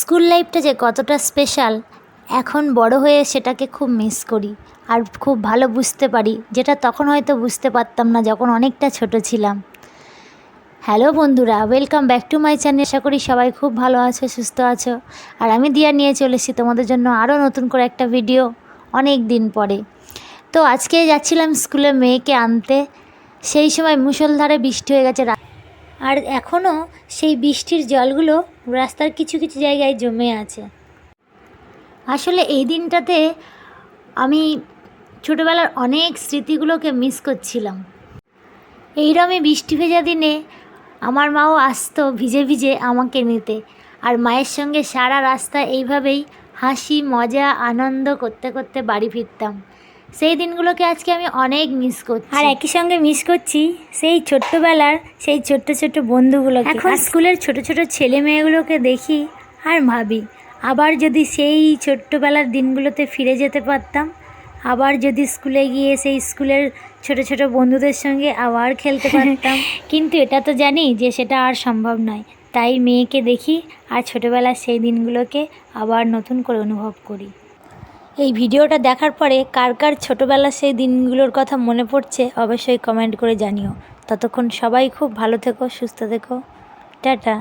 School লাইফটা যে কতটা স্পেশাল, এখন বড় হয়ে সেটাকে খুব মিস করি আর খুব ভালো বুঝতে পারি, যেটা তখন হয়তো বুঝতে পারতাম না যখন অনেকটা ছোট ছিলাম। হ্যালো বন্ধুরা, welcome back to my channel. আশা করি সবাই খুব ভালো আছো, সুস্থ আছো। আর আমি দিয়া নিয়ে চলে এসেছি তোমাদের জন্য আরও নতুন করে একটা ভিডিও অনেক দিন পরে। তো আজকে যাচ্ছিলাম স্কুলে মেয়েকে আনতে, সেই সময় মুষলধারে বৃষ্টি হয়ে গেছে আর এখনও সেই বৃষ্টির জলগুলো রাস্তার কিছু কিছু জায়গায় জমে আছে। আসলে এই দিনটাতে আমি ছোটোবেলার অনেক স্মৃতিগুলোকে মিস করছিলাম। এইরমই বৃষ্টি ভেজা দিনে আমার মাও আসতো ভিজে ভিজে আমাকে নিতে আর মায়ের সঙ্গে সারা রাস্তা এইভাবেই হাসি, মজা, আনন্দ করতে করতে বাড়ি ফিরতাম। সেই দিনগুলোকে আজকে আমি অনেক মিস করছি। আর একই সঙ্গে মিস করছি সেই ছোট্টবেলার সেই ছোট্ট ছোট্ট বন্ধুগুলোকে। এখন স্কুলের ছোট ছোট ছেলে মেয়েগুলোকে দেখি আর ভাবি আবার যদি সেই ছোট্টবেলার দিনগুলোতে ফিরে যেতে পারতাম আবার যদি স্কুলে গিয়ে সেই স্কুলের ছোট ছোট বন্ধুদের সঙ্গে আবার খেলতে পারতাম। কিন্তু এটা তো জানি যে সেটা আর সম্ভব নয়। তাই মেয়েকে দেখি আর ছোটোবেলার সেই দিনগুলোকে আবার নতুন করে অনুভব করি। এই ভিডিওটা দেখার পরে কার কার ছোটোবেলা সেই দিনগুলোর কথা মনে পড়ছে অবশ্যই কমেন্ট করে জানিও। ততক্ষণ সবাই খুব ভালো থেকো, সুস্থ থেকো। টাটা।